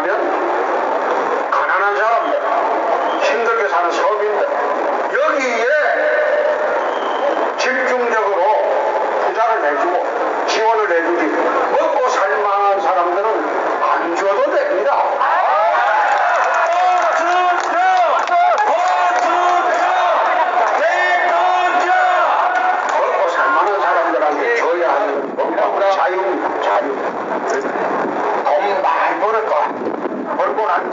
하면 가난한 사람들, 힘들게 사는 서민들 여기에 집중적으로 투자를 해주고 지원을 해주지 먹고 살만한 사람들은 안 줘도 됩니다. 먹고 살만한 사람들한테 줘야 하는 법과 자유입니다. 자유. 돈 많이 벌을 거야. 벌고 난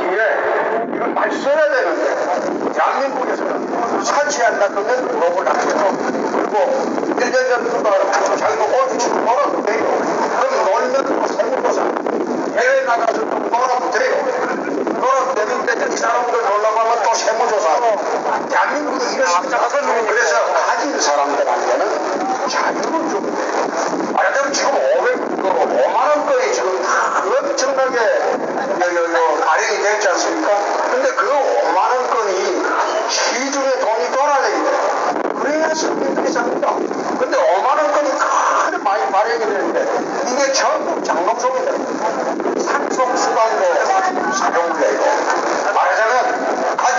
많이 써야 되는데 대한민국에서는 사치한다 그러면 물어볼 낚시고 그리고 1년 전부터 자기가 올치고 벌어도 돼요. 그럼 놀면 또 세무조사 해외 나가서 좀 벌어도 돼요. 벌어도 되는데 이 사람들 놀러가면 또 세무조사 대한민국이 이런 식자가서 그래서 가진 사람들한테는 자유를 좀 말하자면 지금 500, 그 5만 원거리 지금 다 엄청나게 요 발행이 됐지 않습니까? 근데 그 5만 원건이 시중에 돈이 돌아다니야 돼. 그래야 서민들이 삽니다. 근데 5만 원건이 크게 많이 발행이 되는데 이게 전부 장롱속에 상속수단으로 사용을 해요. 말하자면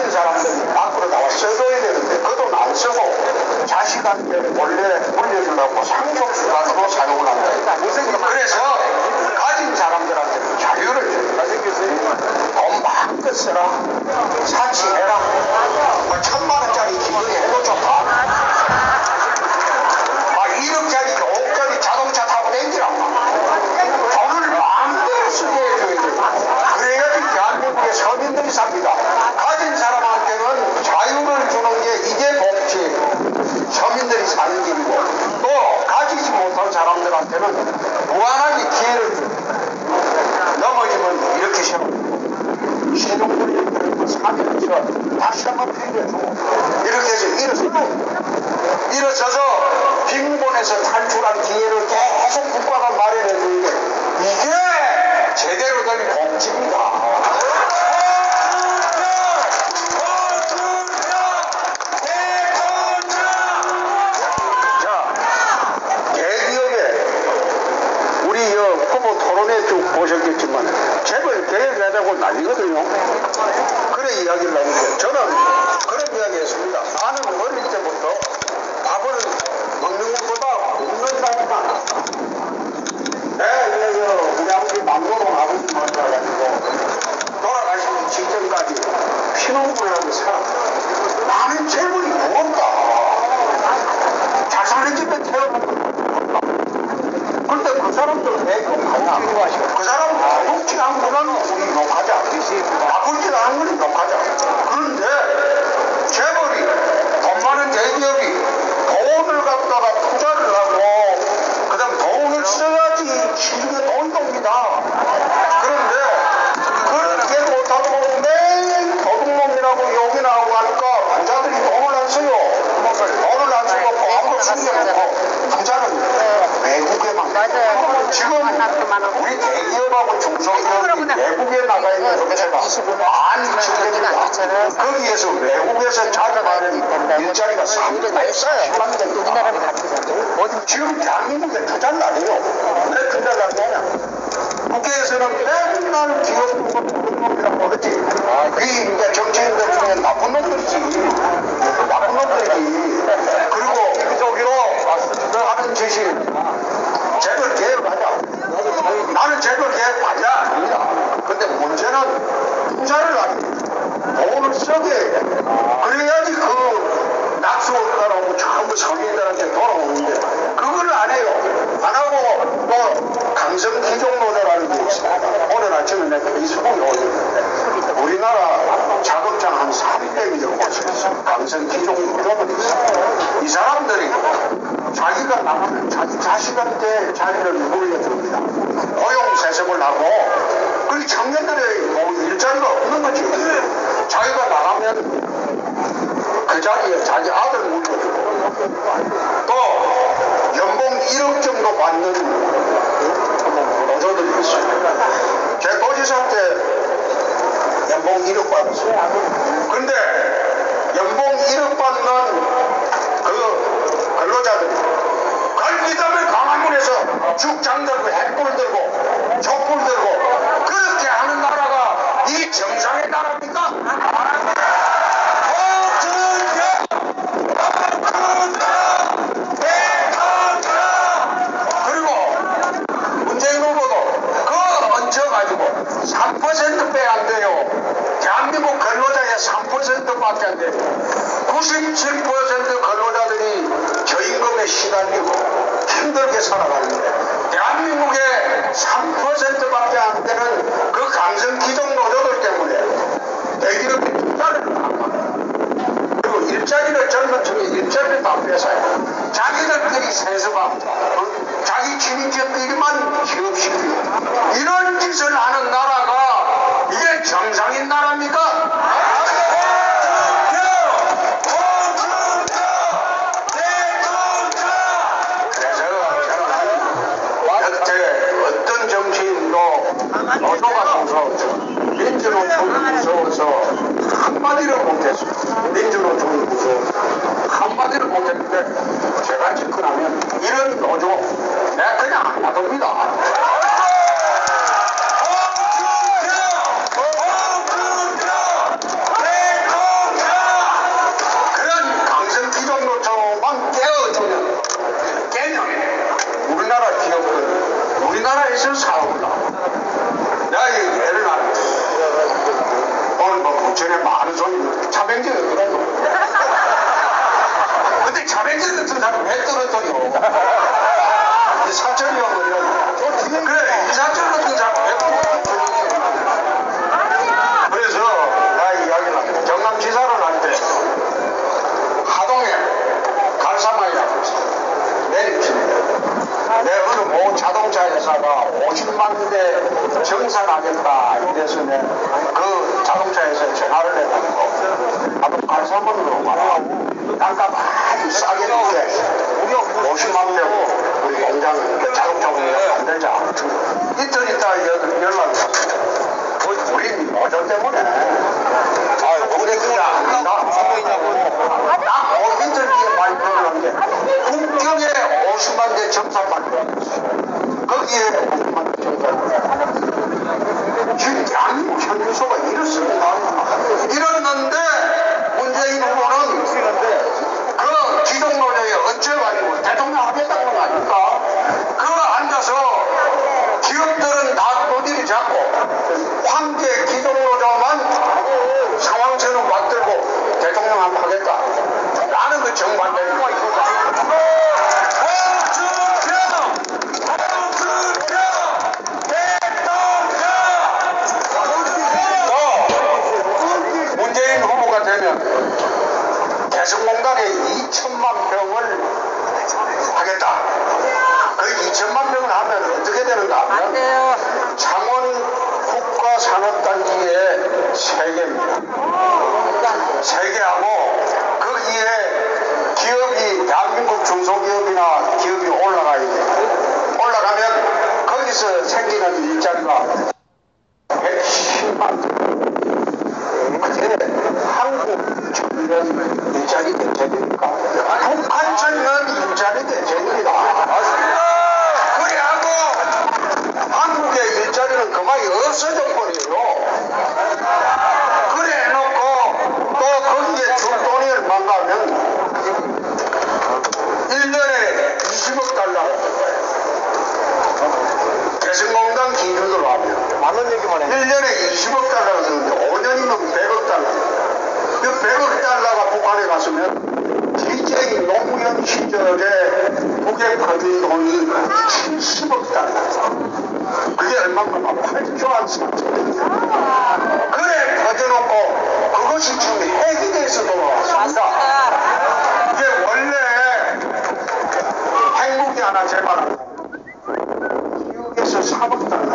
가진 사람들이 밖으로 나와 써줘야 되는데 그 돈 안 쓰고 자식한테 원래 물려주려고 상속수단으로 사용을 한다. 그래서 가진 사람들한테 자유를 줘요. 돈 마음껏 쓰라. 사치해라. 뭐 천만 원짜리 기분이 해도 좋다. 아, 1억짜리, 5억짜리 자동차 타고 댕기라. 돈을 마음대로 쓰게 해줘야 돼. 그래야지 대한민국의 서민들이 삽니다. 가진 사람한테는 자유를 주는 게 이게 복지. 서민들이 사는 길이고, 또 가지지 못한 사람들한테는 무한하게 기회를 줘. 넘어지면 이렇게 세워. 신용불이익을 사면서 다시 한번 피해주고 이렇게 해서 일어서고 일어서서 빈곤에서 탈출한 기회를 계속 국가가 마련해 주는 게 이게 제대로 된 복지입니다. 자, 대기업에 우리 여 후보 토론회 쭉 보셨겠지만 재벌 계획 하자고 난리거든요. 그래 이야기를 하는데 저는 그런 이야기 했습니다. 나는 어릴 때부터 밥을 먹는 것보다 굶는다니까. 내 그래서 우리 아버지 막노동 아버지 만나가지고 돌아가시는 직전까지 피농구를 하고 살아. 나는 재벌이 무언가. 잘 사는 집에 태어났고 근데 그 사람들 왜 욕하냐? 그 사람 나쁘지 않은 거는 우리 욕하자. 나쁘지 않은 건 욕하자. 그런데 재벌이 돈 많은 대기업이 돈을 갖다가 투자를 하고 그다음 돈을 써야지 시중에 돈이 옵니다. 그런데 그렇게 못하고 매일 도둑놈이라고 욕이 나오고 하니까 부자들이 돈을 안 써요. 돈을 안 쓰고 아무도 숨겨놓고 부자는 외국에만 맞아요. 지금 우리 대기업하고 중소기업이 외국에 나가 있는 업체가 많이 거기에서 외국에서 찾아가는 일자리가 상당히 있어요. 우리나라랑 다르잖아요. 어디 지금 대한민국에 투자를 안 해요. 왜 투자를 안 하냐? 국회에서는 맨날 기업 놈이라고 하지. 그게 이제 정치인들 중에 나쁜 놈들이지. 나쁜 놈들이지. 자기 자식한테 자리를 물려줍니다. 고용 세습을 하고 그 청년들의 뭐 일자리가 없는 거지. 자기가 나가면 그 자리에 자기 아들 물려주고 또 연봉 1억 정도 받는 노조들이 있어요. 제 도지사 때 연봉 1억 받았어요. 근데 연봉 1억 받는 그 근로자들이 갈비담을 강화문에서 죽장 들고 햇불 들고 촛불 들고 그렇게 하는 나라가 대단합니까? 그리고 문재인 후보도 그거 얹혀가지고 3%빼 안 돼요. 대한민국 3%밖에 안 돼요. 97% 근로자들이 저임금에 시달리고 힘들게 살아가는데 대한민국의 3%밖에 안 되는 그 강성 기종 노조들 때문에 대기업이 투자를 안. 그리고 일자리를 젊은 층에 일자리를 다 뺏어요. 자기들끼리 세수하고 어? 자기 친인척끼리만 기업시키고 이런 짓을 하는 나라가 이게 정상인 나라입니까? 한마디를 못했어요. 민주노총이 무서워서 한마디를 못했는데 제가 집권하면 이런 노조 내가 그냥 안 놔둡니다. 자백제 왜 그러죠? 근데 자백제는 저잘왜 떨어져요? 사철이 형 그래. 그래, 이 사철이 형은 잘왜 떨어져요? 그래서 나 이야기를 할게. 경남 지사를 할 때 하동에 갈사마이 하고 있어. 내리칩니다. 내 어느 모 뭐 자동차 회사가 50만 대 정산하겠다 이래서 내 그 자동차 회사에 전화를 했다는 거. 3번으로 말하고 땅값 많이 싸게 했는데 50만 되고 우리 공장 자동차공장 만들자 이틀 있다 연락이 우리 모전 때문에. 아유 근데 그냥 나 어디서 이게 많이 벌어놓은게 국경에 50만 대 정상만 거기에 50만 대 정상만 지금 양 현유소가 이렇습니다. 황제 기동노조만 상황처럼 받들고 대통령 한번 하겠다. 나는 그 정반대입니다. 청년 일자리 대책입니까? 북한 청년 일자리 대책입니다. 그래하고 한국의 일자리는 그만이 없어져 버려요. 그래 놓고 또 거기에 얼마인가 하면 1년에 20억 달러가 개성공단 기준으로 하면 맞는 얘기만 해. 1년에 20억 달러가 드는데 5년이면 100억 달러. 그 100억 달러가 북한에 갔으면 DJ 노무현 시절에 북에 거둔 돈이 70억 달러. 그게 얼마인가 8조 한 3천. 그래 퍼져놓고 그것이 지금 핵이 돼서 돌아왔습니다. 이게 원래 핵무기 하나 개발하면 미국에서 3억 달러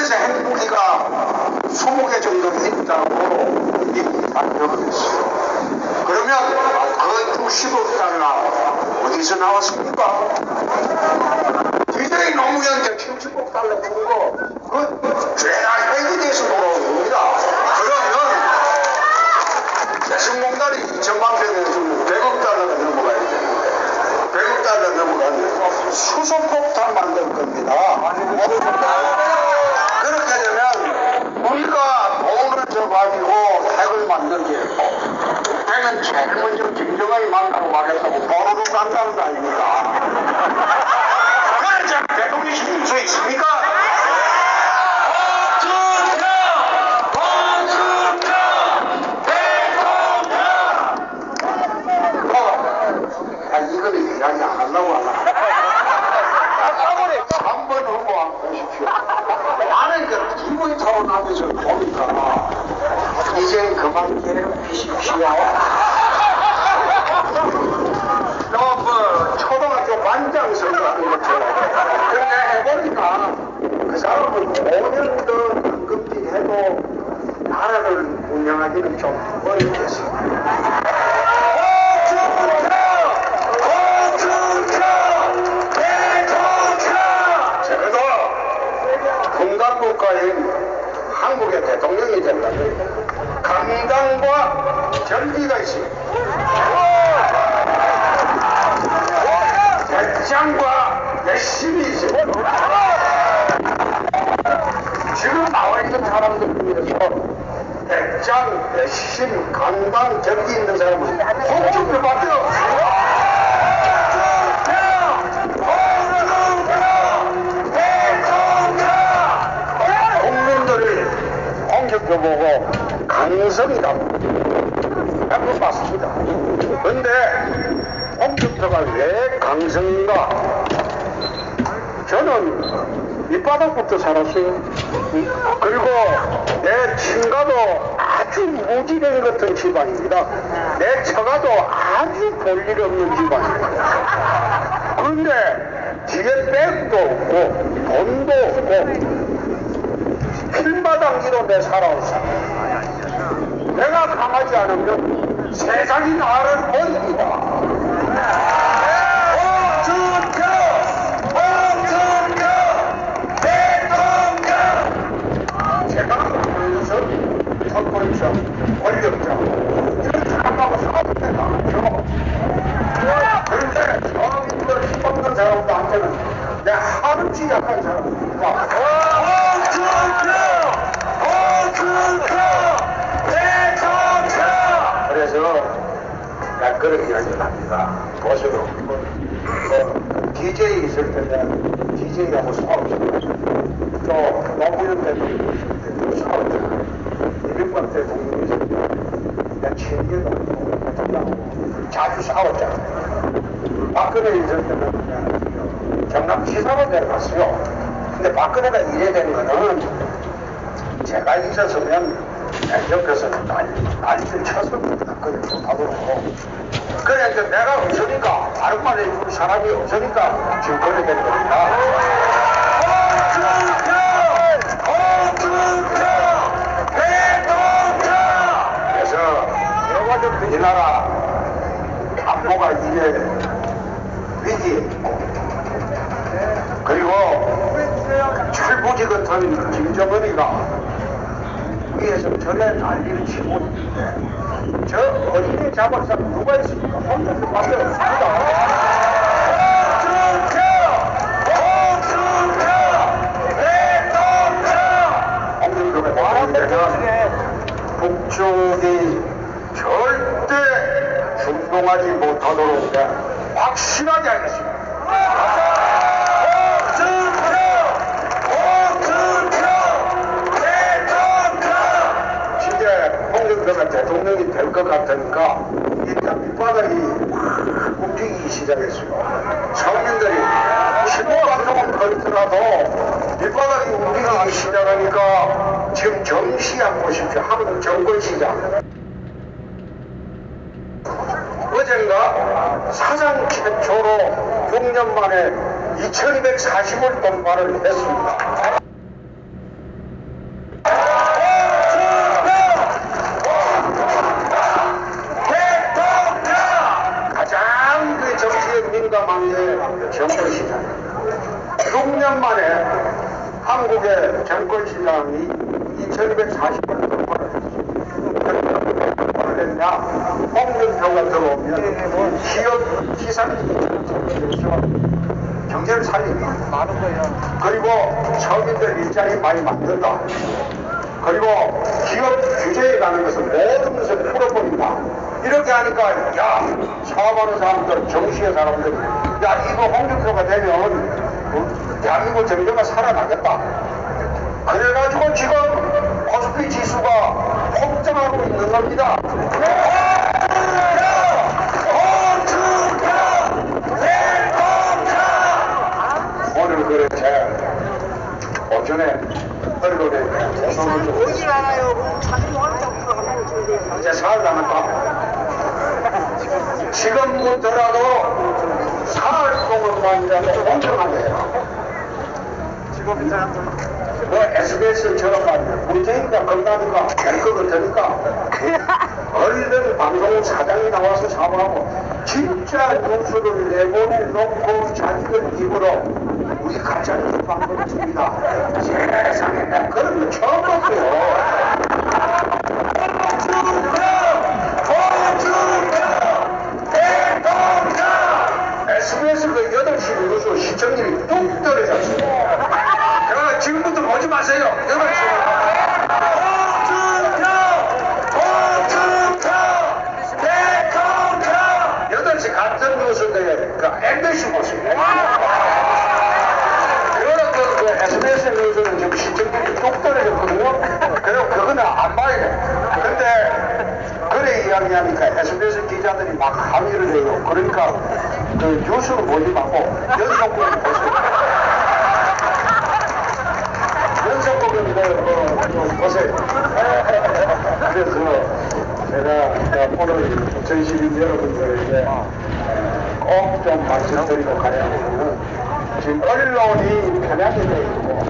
북한에서 핵무기가 20개 정도 있다고 미국이 발표를 했어요 그러면 그 60억 달러 어디서 나왔습니까? 디데이 노무현 때 70억 달러 주고 그 죄나 핵이 돼서 돌아온 겁니다 그러면 대승공단이 2천만 병에 주면 100억 달러가 넘어가야 되는데 100억 달러 넘어가면 수소폭탄 만들 겁니다. 핵을 만들게 되면 제일 먼저 김정은이 만나고 말했다고 보로로 간다는 거 아닙니까? 그래 저 대통령이 힘수 있습니까? 어, 아, 이거는 이야기 안 하려고 하나. 한번 하고 안 보십시오. 나는 그 기분 토론하면서 보니까 이젠 그만 괴롭히십시오. 너뭐 초등학교 반장 선거하는 것처럼 그렇게 해보니까 그 사람은 5년 더 강급히 해도 나라를 운영하기는 좀 어렵겠어요. 분단국가인 한국의 대통령이 된다면 강당과 결기가 있습니다. 대장과 열심히 있습니다. 지금 나와 있는 사람들 중에서 대장, 열심, 강당, 결기 있는 사람은 홍준표밖에 없어요. 국민들이 홍준표! 보고 강성이다. 한번 봤습니다. 근데 홍준표가 왜 강성인가? 저는 밑바닥부터 살았어요. 그리고 내 친가도 아주 무지랭이 같은 집안입니다. 내 처가도 아주 볼일 없는 집안입니다. 그런데 뒤에 백도 없고 돈도 없고 필마당기로 내 살아온 사람. 내가 강하지 않으면 세상이 나를 사람들한테는 내 하루치 약한 사람입니다. 홍준표! 홍준표! 대통령! 그래서 난 그런 이야기를 합니다. 보시고 뭐 DJ 있을 때는 DJ하고 싸우잖아요. 또 노무현 대통령 있을 때도 싸우잖아요. 이명박 대통령 있을 때는 친구도 대통령하고 자주 싸웠잖아요. 박근혜 있을 때는 그냥 경남 지사로 내려갔어요. 근데 박근혜가 이래 된 거는 제가 있었으면 옆에서 난리, 난리를 쳤습니다. 좋다고. 그래, 이제 내가 없으니까, 다른 말에 사람이 없으니까 지금 그렇게 된 겁니다. 홍준표! 홍준표! 대통령! 그래서 이 나라 안보가 이제 위기에 있고, 그리고 철부지 같은 김정은이가 위에서 전에 난리를 치고 있는데 저 어린이 잡을 사람 누가 있습니까? 없습니다. 대통령! 홍준표가 대통령이 되면 북쪽이 절대 중동하지 못하도록 확실하게 하겠습니다. 홍준표! 홍준표! 대통령! 진짜 홍준표가 대통령이 될 것 같으니까 일단 밑바닥이 확 움직이기 시작했어요. 서민들이 신호방송은 그렇더라도 밑바닥이 움직이기 시작하니까 지금 정시한 보십시오. 한국 정권 시장. 어젠가 사상 최초로 6년 만에 2240을 돌파를 했습니다. 정권시장. 6년 만에 한국의 정권시장이 2240을 돌파를 했냐? 홍준표가 들어오면 기업 기상이 경제를 살립니다. 그리고 서민들 일자리 많이 만든다. 그리고 기업 규제에 관한 것은 모든 것을 풀어버린다. 이렇게 하니까 야 사업하는 사람들, 정시의 사람들 야 이거 홍준표가 되면 어, 대한민국 경제가 살아나겠다. 그래가지고 지금 코스피 지수가 폭등하고 있는 겁니다. 오늘 그래 제 오전에 얼굴에 손을 좀 오지 않아요. 자기 이제 사흘 남았다. 지금부터라도 사흘 동안 만이라도 공평하게요. 지금 이제 뭐 SBS처럼 말이야. 문재인이가 건다니까 될것 같으니까 얼른 방송 사장이 나와서 사과하고 진짜 뉴스를 내보내놓고 자기들 입으로 우리 가짜 뉴스 방송 줍니다. 세상에 나 그런 거 처음 봤어요. 시청률이 뚝 떨어졌습니다. 제가 지금부터 보지 마세요. 8시. 여덟 시 같은 뉴스인데 그 MBC 보세요. 그거는 그, 그 SBS 뉴스는 지금 시청률이 뚝 떨어졌거든요. 그리고 그거는 안 봐야 돼. 이야기하니까 SBS 기자들이 막 항의를 해요. 그러니까 그 뉴스는 보지 말고 연속곡을 보세요. 연속곡은 그, 그, 그 보세요. 그래서 제가 오늘 전시인 여러분들에게 꼭 좀 말씀드리고 가려면 지금 언론이 편하게 돼 있고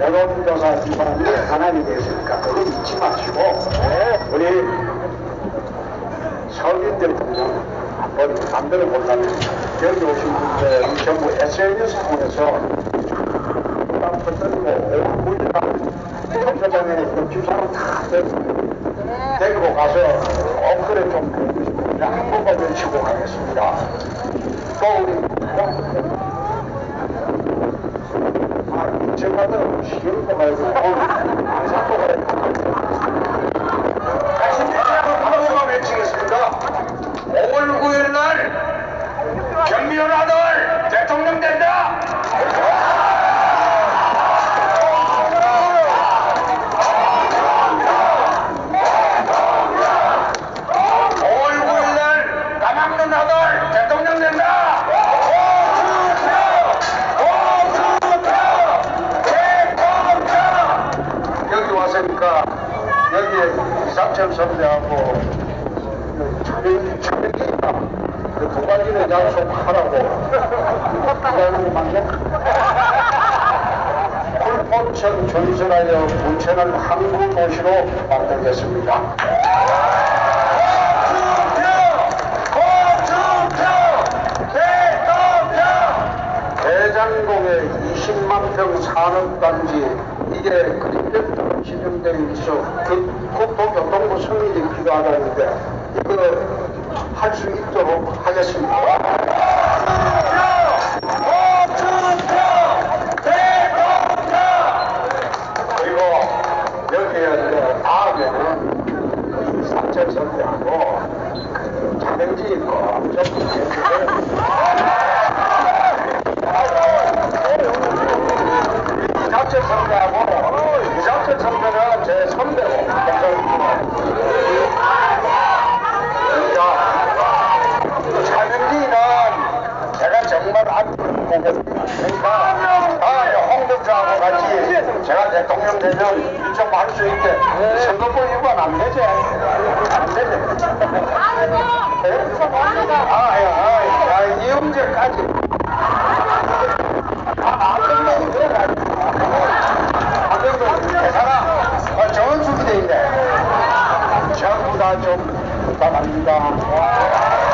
여론조사 기반이 하나님이 됐으니까 그거 잊지 마시고 우리 서민들 좀 한번 만들어 보려면 여기 오신 분들이 전부 SNS 통해서 부담 터뜨리고 오일날 청소장에 그 주소를 다 데리고 가서 엉클에 좀 보고 싶고 한 번만 외치고 가겠습니다. 또 우리 차별기가 그두 가지를 약속하라고 그러는 맞냐? 굴포천 전설하여 부천을 항구 도시로 만들겠습니다. 대장동에 20만 평 산업단지 이게 그림대로 지정되어 있어 그 국토교통부 승인이 필요하다는데 이거 할 수 있도록 하겠습니다. 다음에는 사철 선배하고 자명지 있고 좀 이삭철 선배하고 이삭철 선배는 제 선배고 자, 차명지는 제가 정말 안 보거든요. 그러니까 아, 홍대장하고 같이 제가 대통령 되면 좀할수 있게 선거법 위반 안 되지? 안 되지? 아, 야, 아, 야, 이영재까지. 아, 안정적인 그런 아니 안정적인 대사람, 아, 좋은 수비대인데. 전부 다좀 부탁합니다.